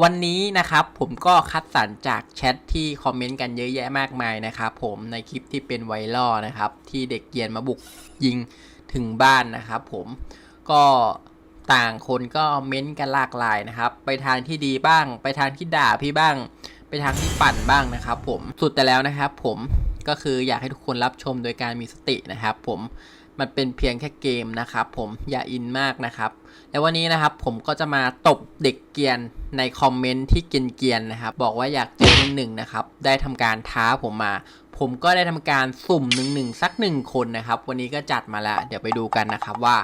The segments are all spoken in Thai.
วันนี้นะครับผมก็คัดสรรจากแชทที่คอมเมนต์กันเยอะแยะมากมายนะครับผมในคลิปที่เป็นไวรัลนะครับ ที่เด็กเกียนมาบุกยิงถึงบ้านนะครับผมก็ต่างคนก็เม้นต์กันหลากหลายนะครับ ไปทางที่ดีบ้าง ไปทางที่ด่าพี่บ้าง ไปทางที่ปั่นบ้างนะครับ ผมสุดแต่แล้วนะครับ ผมก็คืออยากให้ทุกคนรับชมโดยการมีสตินะครับ ผม มันเป็นเพียงแค่เกมนะครับผมอย่าอินมากนะครับ แล้ววันนี้นะครับผมก็จะมาตบเด็กเกียนในคอมเมนต์ที่เกียนๆนะครับบอกว่าอยากเจอหนึ่งหนึ่งนะครับได้ทำการท้าผมมา ผมก็ได้ทำการสุ่มหนึ่งหนึ่งสักหนึ่งคนนะครับ วันนี้ก็จัดมาแล้ว เดี๋ยวไปดูกันนะครับว่า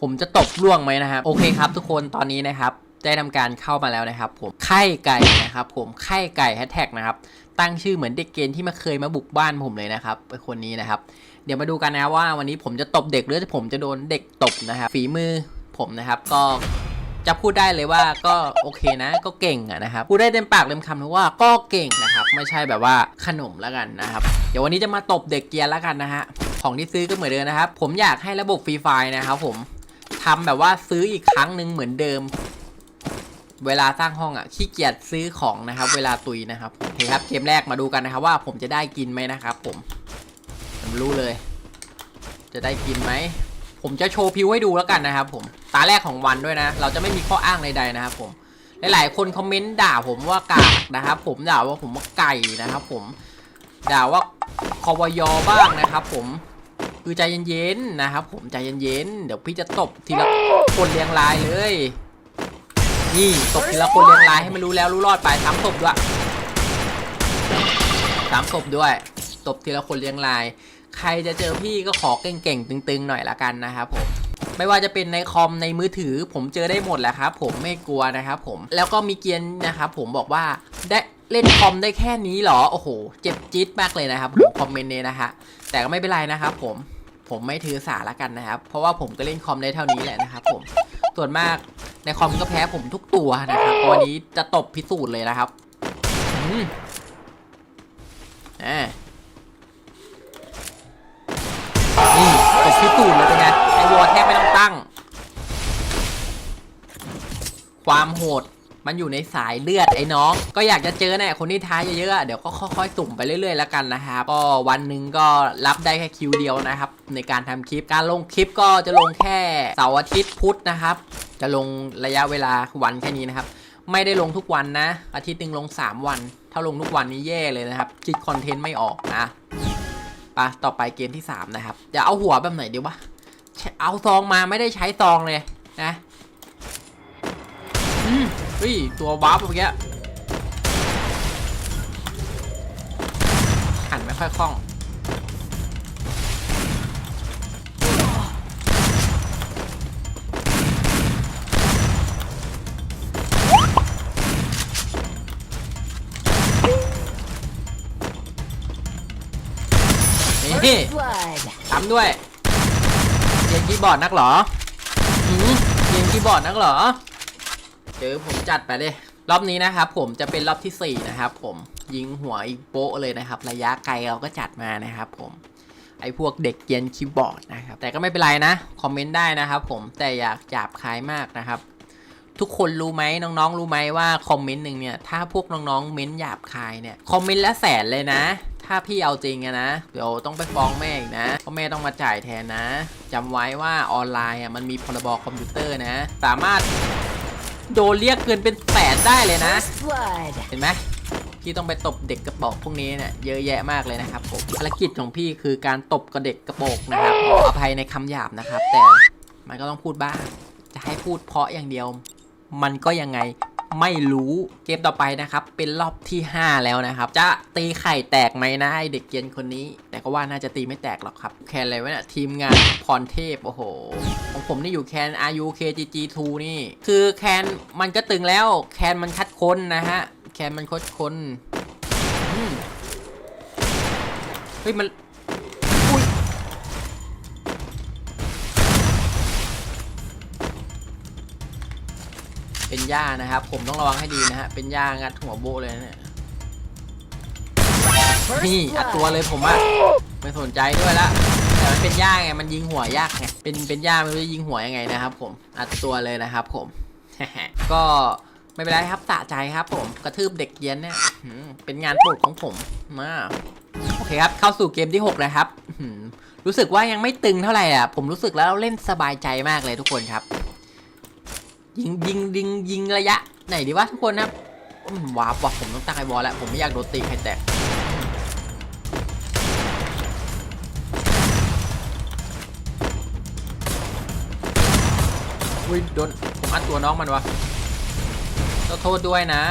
ผมจะตบล่วงไหมนะครับโอเคครับ ทุกคนตอนนี้นะครับ ได้ทำการเข้ามาแล้วนะครับ ผมไข่ไก่นะครับ ผมไข่ไก่แฮชแท็กนะครับตั้งชื่อเหมือนเด็กเกรียนที่มาเคยมาบุกบ้านผมเลยนะครับเป็นคนนี้นะครับ เดี๋ยวมาดูกันนะว่าวันนี้ผมจะตบเด็กหรือผมจะโดนเด็กตบนะครับฝีมือผมนะครับก็จะพูดได้เลยว่าก็โอเคนะ ก็เก่งอะนะครับพูดได้เต็มปากเต็มคำเลยว่าก็เก่งนะครับ ไม่ใช่แบบว่าขนมแล้วกันนะครับ เดี๋ยววันนี้จะมาตบเด็กเกียร์แล้วกันนะฮะของที่ซื้อก็เหมือนเดิมนะครับ ผมอยากให้ระบบฟรีไฟนะครับผมทำแบบว่าซื้ออีกครั้งหนึ่งเหมือนเดิม เวลาสร้างห้องอะขี้เกียจซื้อของนะครับ เวลาตุยนะครับโอเคครับเกมแรกมาดูกันนะครับ ว่าผมจะได้กินไหมนะครับผมผมรู้เลย จะได้กินไหมผมจะโชว์พิวให้ดูแล้วกันนะครับ ผมตาแรกของวันด้วยนะ เราจะไม่มีข้ออ้างใดๆนะครับ ผมหลายๆคนคอมเมนต์ด่าผมว่ากากนะครับ ผมด่าว่าผมว่าไก่นะครับ ผมด่าว่าคอวยอบ้างนะครับ ผมคือใจเย็นๆนะครับ ผมใจเย็นๆเดี๋ยวพี่จะตบทีละคนเรียงรายเลย นี่ตบทีละคนเรียงรายให้มันรู้แล้วรู้รอดไปสามศพด้วยสามศพด้วย ตบทีละคนเรียงราย ใครจะเจอพี่ก็ขอเก่งๆตึงๆหน่อยละกันนะครับผมไม่ว่าจะเป็นในคอมในมือถือ ผมเจอได้หมดแหละครับผมไม่กลัวนะครับผมแล้วก็มีเกียนนะครับผมบอกว่าได้เล่นคอมได้แค่นี้เหรอโอ้โห เจ็บจี๊ดมากเลยนะครับผมคอมเมนต์นี้นะฮะแต่ก็ไม่เป็นไรนะครับผมผมไม่ถือสาละกันนะครับ เพราะว่าผมก็เล่นคอมได้เท่านี้แหละนะครับผม ส่วนมากในคอมก็แพ้ผมทุกตัวนะครับวันนี้จะตบพิสูจน์เลยนะครับอ่านี่ตบพิสูจน์เลยเป็นไงไอวอแทบไม่ต้องตั้ง ความโหด มันอยู่ในสายเลือดไอ้น้อง ก็อยากจะเจอเนี่ยคนที่ท้ายเยอะๆเดี๋ยวก็ค่อยๆสุ่มไปเรื่อยๆแล้วกันนะครับก็วันหนึ่งก็รับได้แค่คิวเดียวนะครับ ในการทำคลิปการลงคลิปก็จะลงแค่เสาร์อาทิตย์พุธนะครับ จะลงระยะเวลาวันแค่นี้นะครับ ไม่ได้ลงทุกวันนะ อาทิตย์หนึ่งลง 3 วัน ถ้าลงทุกวันนี้แย่เลยนะครับคิดคอนเทนต์ไม่ออกนะปะต่อไปเกมที่ 3 นะครับจะเอาหัวแบบไหนดีวะเอาซองมาไม่ได้ใช้ซองเลยนะ อืม เฮ้ย ตัววาร์ปเมื่อกี้หันไม่ค่อยคล่อง นี่ Blood. ทำด้วยเรียนคีย์บอร์ดนักเหรอหืมเรียนคีย์บอร์ดนักเหรอ เจอผมจัดไปเลย รอบนี้นะครับผมจะเป็นรอบที่ 4 นะครับผมยิงหัวอีกโป๊ะเลยนะครับ ระยะไกลเราก็จัดมานะครับผมไอพวกเด็กเกียนคีย์บอร์ดนะครับ แต่ก็ไม่เป็นไรนะ คอมเมนต์ได้นะครับผมแต่อยากจับคายมากนะครับ ทุกคนรู้ไหมน้องๆ รู้ไหมว่าคอมเมนต์หนึ่งเนี่ยถ้าพวกน้องๆเม้นหยาบคายเนี่ยคอมเมนต์ละแสนเลยนะ ถ้าพี่เอาจริงอะนะเดี๋ยวต้องไปฟ้องแม่อีกนะเพราะแม่ต้องมาจ่ายแทนนะจำไว้ว่าออนไลน์อะมันมีพรบคอมพิวเตอร์นะ สามารถ โดนเรียกเงินเป็นแสนได้เลยนะ First blood. เห็นไหมพี่ต้องไปตบเด็กกระโปรงพวกนี้เนี่ยเยอะแยะมากเลยนะครับผมภารกิจของพี่คือการตบกระเด็กกระโปรงนะครับขออภัยในคำหยาบนะครับ แต่มันก็ต้องพูดบ้าง จะให้พูดเพราะอย่างเดียว มันก็ยังไง ไม่รู้เกมต่อไปนะครับ เป็นรอบที่ 5 แล้วนะครับ จะตีไข่แตกไหมนะไอเด็กเกียนคนนี้ แต่ก็ว่าน่าจะตีไม่แตกหรอกครับ แคนอะไรวะเนี่ยทีมงานพรเทพ โอ้โห ของผมนี่อยู่แคน RUKGG2 นี่ คือแคนมันก็ตึงแล้ว แคนมันคัดค้นนะฮะ แคนมันคดค้นเฮ้ยมัน เป็นหญ้านะครับ ผมต้องระวังให้ดีนะฮะ เป็นหญ้างัดหัวโบะเลยนะเนี่ย First นี่อัดตัว blood. เลยผมอะไม่สนใจด้วยละแต่มันเป็นหญ้าไง มันยิงหัวยากไง เป็นเป็นหญ้าไม่รู้จะยิงหัวยังไงนะครับ ผม อัดตัวเลยนะครับผม ก็ไม่เป็นไรครับสะใจครับ ผม กระทืบเด็กเกรียนเนี่ยอื้อหือเป็นงานโปรดของผม มา โอเคครับ เข้าสู่เกมที่หกนะครับอื้อหือรู้สึกว่ายังไม่ตึงเท่าไหร่อะ ผมรู้สึกแล้วเล่นสบายใจมากเลยทุกคนครับ ยิงยิงยิงยิงระยะ ไหนดีวะทุกคนครับอืมว้าวว่ะผมต้องตั้งไอ้บอลแล้วผมไม่อยากโดนตีใครแตกอุ้ยโดนผมอัดตัวน้องมันวะต้องโทษด้วยนะ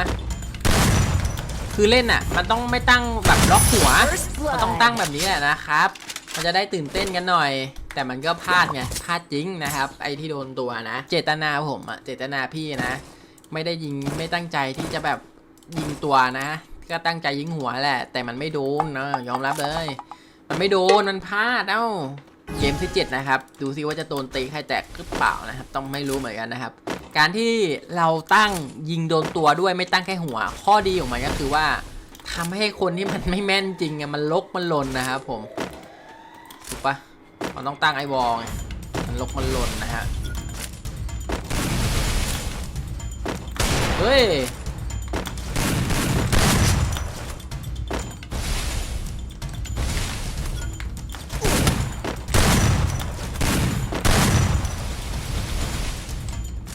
คือเล่นอะ มันต้องไม่ตั้งแบบล็อกหัว First มันต้อง blood. ตั้งแบบนี้แหละนะครับ มันจะได้ตื่นเต้นกันหน่อย แต่มันก็พลาดไงพลาดจริงนะครับ ไอที่โดนตัวนะ เจตนาผมอะเจตนาพี่นะ ไม่ได้ยิงไม่ตั้งใจที่จะแบบยิงตัวนะ ก็ตั้งใจยิงหัวแหละ แต่มันไม่โดนนะยอมรับเลย มันไม่โดนมันพลาดเอ้าเกมที่7นะครับ ดูซิว่าจะโดนตีใครแตกหรือเปล่านะครับ ต้องไม่รู้เหมือนกันนะครับ การที่เราตั้งยิงโดนตัวด้วยไม่ตั้งแค่หัว ข้อดีของมันก็คือว่าทำให้คนที่มันไม่แม่นจริงอะมันลกมันหล่นนะครับผม มันต้องตั้งไอวอลไงมันลกมันหล่นนะฮะ เฮ้ย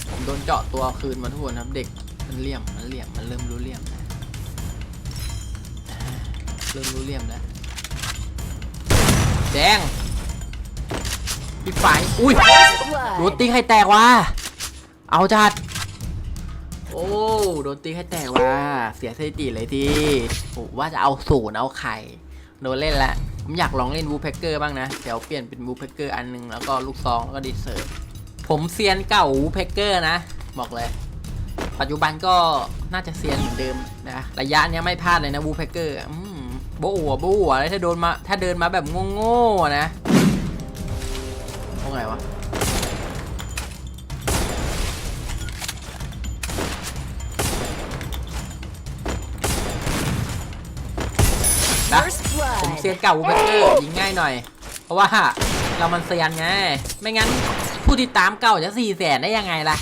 ผมโดนเจาะตัวคืนมาทุกคนครับเด็กมันเลี่ยม มันเลี่ยม มันเริ่มรู้เลี่ยมแล้วเริ่มรู้เลี่ยมแล้วแดง พี่ไฟอุ้ยโดน Blood. ตีไข่แตกว่ะเอาจัด โอ้โดนตีไข่แตกว่ะเสียสถิติเลยทีโอ้ว่าจะเอาศูนย์เอาไข่โดนเล่นละผมอยากลองเล่นวูแพ็กเกอร์บ้างนะเดี๋ยวเปลี่ยนเป็นวูแพ็กเกอร์อันหนึงแล้วก็ลูกซองแล้วก็ดีเซอร์ผมเซียนเก่าวูแพ็กเกอร์นะ บอกเลย ปัจจุบันก็น่าจะเซียนเหมือนเดิมนะระยะเนี้ยไม่พลาดเลยนะวูแพ็กเกอร์อืมโบหัวโบหัวแล้วถ้าโดนมาถ้าเดินมาแบบโง่ๆอะนะ ว่าไงวะ นะ First ผมเซียน blood. เก่าวูแพ็กเกอร์ยิงง่ายหน่อย เพราะว่าเรามันเซียนไง ไม่งั้นผู้ติดตามเก่าจะสี่แสนได้ยังไงล่ะ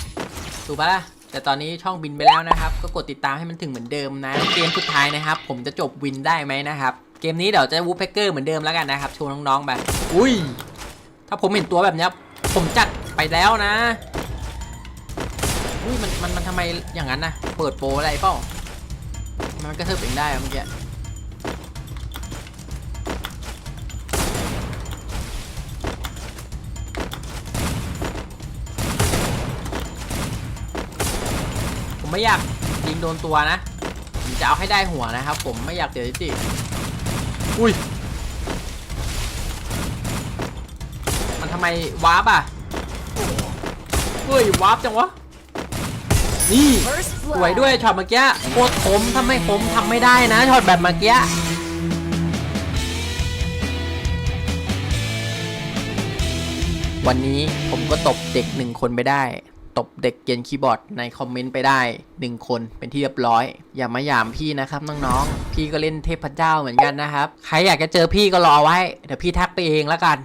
ถูกปะล่ะ แต่ตอนนี้ช่องบินไปแล้วนะครับ ก็กดติดตามให้มันถึงเหมือนเดิมนะ เกมสุดท้ายนะครับ ผมจะจบวินได้ไหมนะครับ เกมนี้เดี๋ยวจะวูแพ็กเกอร์เหมือนเดิมแล้วกันนะครับโชว์น้องๆไป อุ้ย ถ้าผมเห็นตัวแบบนี้ผมจัดไปแล้วนะอุ้ยมันมันมันทำไมอย่างนั้นนะเปิดโปรอะไรเปล่ามันก็เทิบเองได้เมื่อกี้ผมไม่อยากยิงโดนตัวนะผมจะเอาให้ได้หัวนะครับ ผมไม่อยากเสียสถิติอุ้ยำไมวาร์ปอะเฮ้ยวาร์ปจังวะนี่ First สวย blood. ด้วยช็อตเมื่อกี้โคตรคมทำไมคมทำไม่ได้นะช็อตแบบเมื่อกี้วันนี้ผมก็ตบเด็กหนึ่งคนไปได้ ตบเด็กเกรียนคีย์บอร์ดในคอมเมนต์ไปได้หนึ่งคนเป็นที่เรียบร้อย อย่ามาหยามพี่นะครับน้องๆ พี่ก็เล่นเทพเจ้าเหมือนกันนะครับ ใครอยากจะเจอพี่ก็รอไว้ เดี๋ยวพี่ทักไปเองแล้วกัน